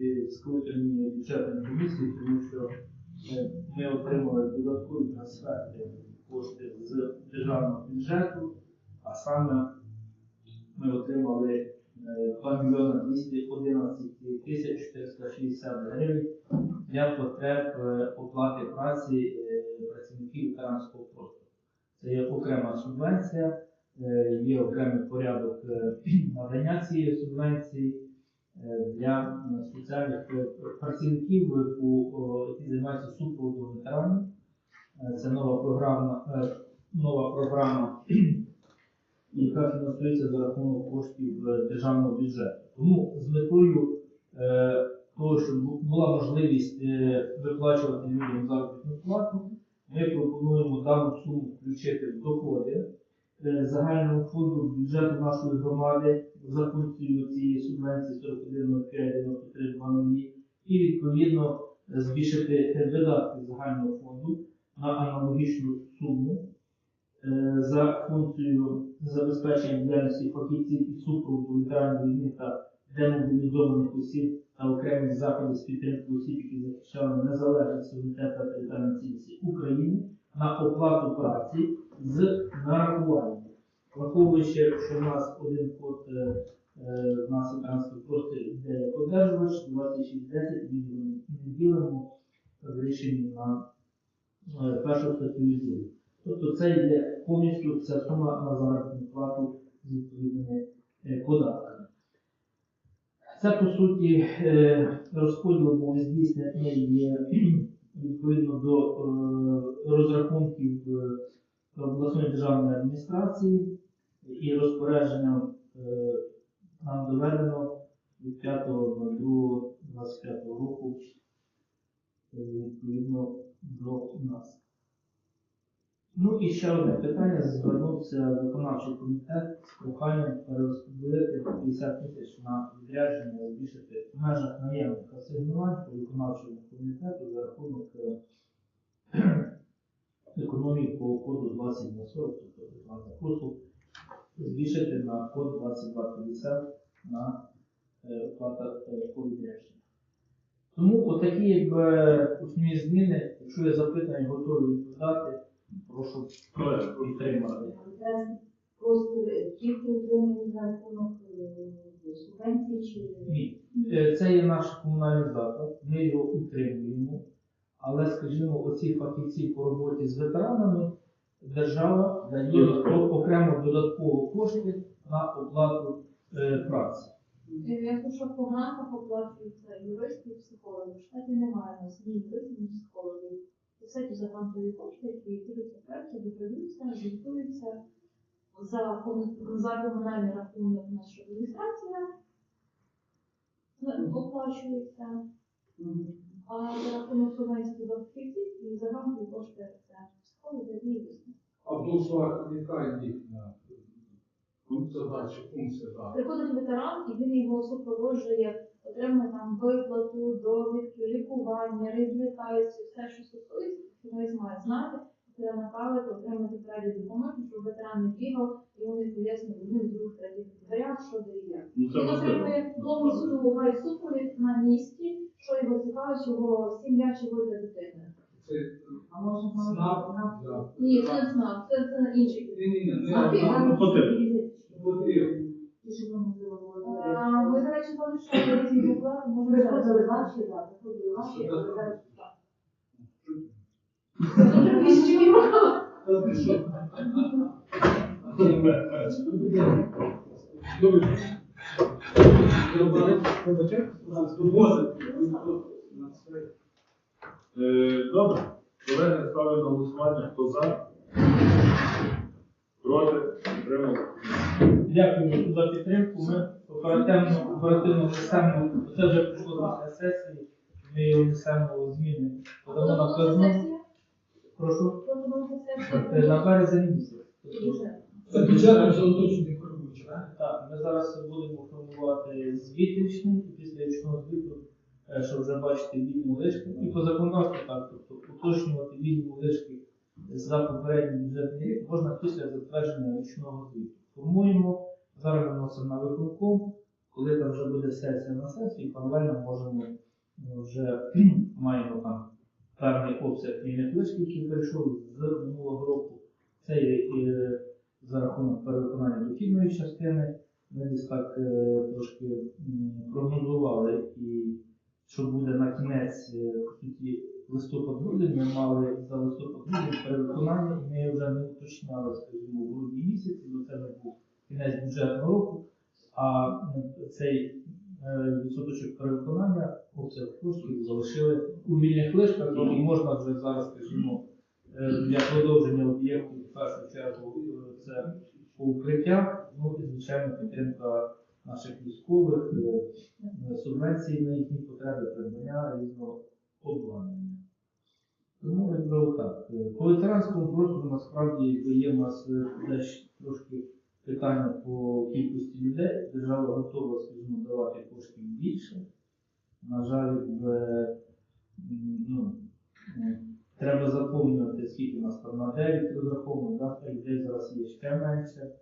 е, скликання бюджетної комісії, тому що е, ми отримали додаткові трансферти кошти з державного бюджету, а саме ми отримали е, 2 мільйони 211 тисяч 460 гривень для потреб е, оплати праці е, працівників ветеранського простору. Це є окрема субвенція, е, є окремий порядок е, надання цієї субвенції е, для е, спеціальних е, працівників, е, які займаються супроводом ветеранів. Е, Це нова програма, е, нова програма, яка фінансується за рахунок коштів е, державного бюджету. Тому з метою е, того, щоб була можливість е, виплачувати людям заробітну плату, ми пропонуємо дану суму включити в доходи е, загального фонду бюджету нашої громади за функцією цієї субвенції 41,059320 і відповідно е, збільшити е, видатки загального фонду на аналогічну суму е, за функцією забезпечення діяльності фахівців і супроводу ветеранів війни та демобілізованих осіб та окремих заходів з підтримки осіб, які захищали незалежність суверенітет та територіальну цілісність України на оплату праці з нарахуванням. Враховуючи, що в нас один код е, е, в нас ветеранський простір йде як одержувач, 2610 відділимо- не ділимо в рішенні на е, першу статтю відділу. Тобто це йде повністю ця сума на заробітну плату з відповідними податками. Це по суті розподіл був е, відповідно до розрахунків обласної державної адміністрації і розпорядженням е, нам доведено від 5.02.25 року е, відповідно до нас. Ну і ще одне питання. Звернувся виконавчий комітет з проханням перерозподілити 50 тисяч на відрядження, збільшити в межах наємних асигнувань по виконавчому комітету за рахунок е, економії по коду 2240, тобто плата послуг, збільшити на код 2250 на е, оплата е, по відрядженню. Тому отакі якби основні зміни, якщо є запитання, готові відповідати. Прошу підтримати. Просто тільки отримані за рахунок е, субвенції чи Ні. Це є наш комунальний заклад, ми його утримуємо, але, скажімо, оці фахівці по роботі з ветеранами держава дає окремо додатково кошти на оплату е, праці. я знаю, що по грантах оплачуються юристи і психологи. В штаті немає у нас ні юристів, ні психологів. Це все ті за грантові кошти, які йдуть проекти, видаються, звітуються за, за комунальний рахунок наша адміністрація оплачується. А за рахунок субвенції до фахівців і за грантові кошти це і юристи. А Душах яка їхня задача, функція? Приходить ветеран, і він його супроводжує, отримує там виплату, довідки, лікування, реабілітацію, все, що стосується, фахівець має знати, треба направити, отримати перелік документів, щоб ветеран не бігав, і вони пояснюють один, другий, третій варіант, що де і як. Ну, це Він можливо. отримує повністю весь супровід на місці, що його сім'я чи його дитини. Це А може СНАП? Да. Ні, це не знак, це, це інший. Ні, ні, ні, не А, одна, ну, по типу. потрібно. А, Ми, до речі, залишили різні букви, може Приходили ваші, так, приходили ваші, Так. але зараз Дуже віщі. Та ти що? Добре. Е, Добре. Колеги, ставлю на голосування. Хто за? Проти? Підтримали? Дякую за підтримку. Ми оперативно оперативно несемо, це вже прийшло на сесії, ми його несемо зміни. Подамо на казну. Прошу. Е, На березень місяць. Це бюджетно вже уточнений коригуючи, так? Так, ми зараз будемо формувати звіт річний, і після річного звіту, е, щоб вже бачити вільну лишку. І по законодавству так, тобто уточнювати вільну лишки за попередній бюджетний рік можна після затвердження річного звіту. Формуємо, зараз виносимо на виконком, Коли там вже буде сесія на сесії, паралельно можемо ну, вже маємо там певний обсяг вільних лишків, який перейшов з минулого року. Це є е, за рахунок перевиконання дохідної частини. Ми десь так е, трошки прогнозували, і що буде на кінець е, листопад-грудень, ми мали за листопад-грудень перевиконання, і ми вже не уточняли, скажімо, в грудні місяці, бо це не був кінець бюджетного року. А цей е, відсоточок перевиконання обсяг коштів залишили у вільних лишках, і можна вже зараз, скажімо, е, для продовження об'єкту в першу чергу е, це по укриттях, ну і звичайно підтримка наших військових, е, е, субвенції на їхні потреби, придбання різного обладнання. Тому отак. Е, По ветеранському простору насправді є в нас е, десь трошки питання по кількості людей. Держава готова, скажімо, давати коштів більше. На жаль, ну, треба заповнювати, скільки у нас там на 9 розраховано, да? людей зараз є ще менше.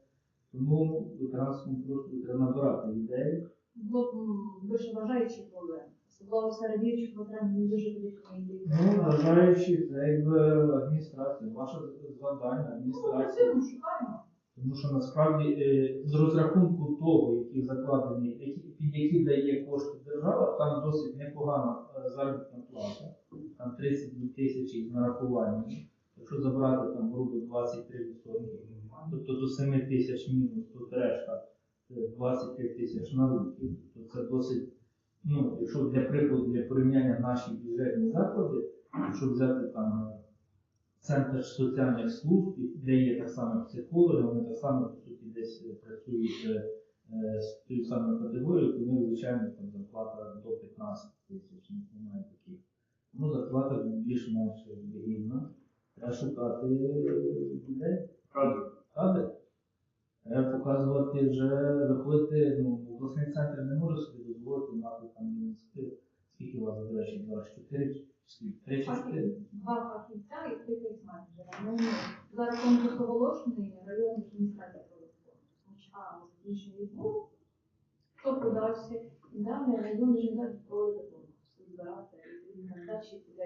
Тому в ветеранському просторі треба набирати людей. Було б м, більше бажаючих були. Особливо серед дівчих потреб не дуже велика ідея. Ну, бажаючи, це якби адміністрація, ваше завдання, Ну, адміністрація. працюємо, шукаємо. Тому що насправді е, з розрахунку того, які закладені, які, під які дає кошти держава, там досить непогана е, заробітна плата, там 32 тисячі з нарахуваннями. Якщо забрати там грубо 23%, тобто до 7 тисяч мінус, тут решта е, 25 тисяч на руки, то це досить, ну, якщо для прикладу, для порівняння наші бюджетні заклади, якщо взяти там е, центр соціальних служб, де є так само психологи, вони так само по суті десь е, працюють е, з тією самою категорією, то вони, звичайно, там зарплата до 15 тисяч, ну, немає таких. Ну, зарплата більш-менш гідна. Треба шукати людей. Кадр. Кадри. Треба показувати вже, виходити, ну, обласний центр не може собі дозволити мати там ну, скільки- у вас, до речі, зараз 4 чи скільки? 3 чи 4? Два фахівця і три кейсменеджера. Ну, за рахунок оголошений районний адміністрація проводить. А хто подався, і далі районний адміністрація проводить конкурс. Збирати кандидатів для.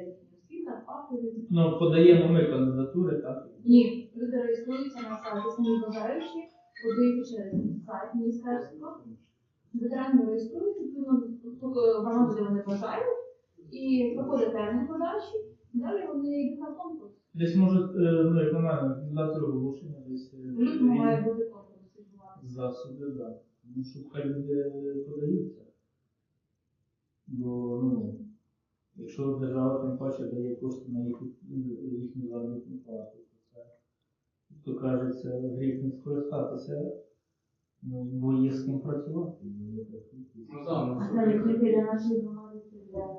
Ну, подаємо ми кандидатури, так? Ні, на сайті самі бажаючі, подають через сайт міністерства. Ветерани реєструються, відповідно, громади, де вони бажають, і проходить термін подачі, далі вони йдуть на конкурс. Десь може, е, ну, як на мене, дати оголошення десь е, має бути конкурс відбуватися. засоби, да. Тому що хай люди подаються. Бо, ну, якщо держава тим паче дає кошти на їхню, заробітну плату, то кажеться, гріх не скористатися, ну, бо є з ким працювати. Ну так, ну, А навіть не для нашої громади, це для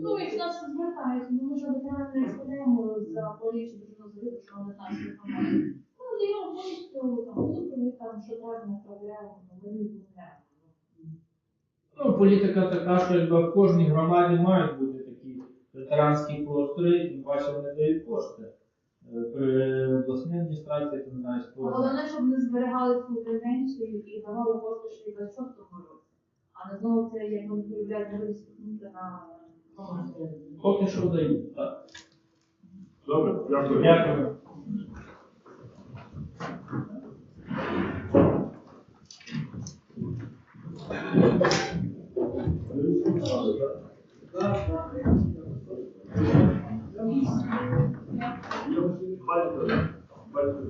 Ну, і нас звертають, ми вже ветерани не розповідаємо за поліцію дружину що вони знають інформацію. Ну, даємо повністю там супровід, там, що треба, направляємо, ми не відмовляємо. Ну, політика така, що якби в кожній громаді мають бути такі ветеранські простори, тим паче вони дають кошти. Е, При обласній адміністрації, ти не знаєш, А Головне, щоб не зберігали цю тенденцію і давали кошти ще й в 26-му році. А не знову це, як вони полюбляють на виступнути на поки що вдають, Так. Добре, дякую. Дякую. Бачите, бачите,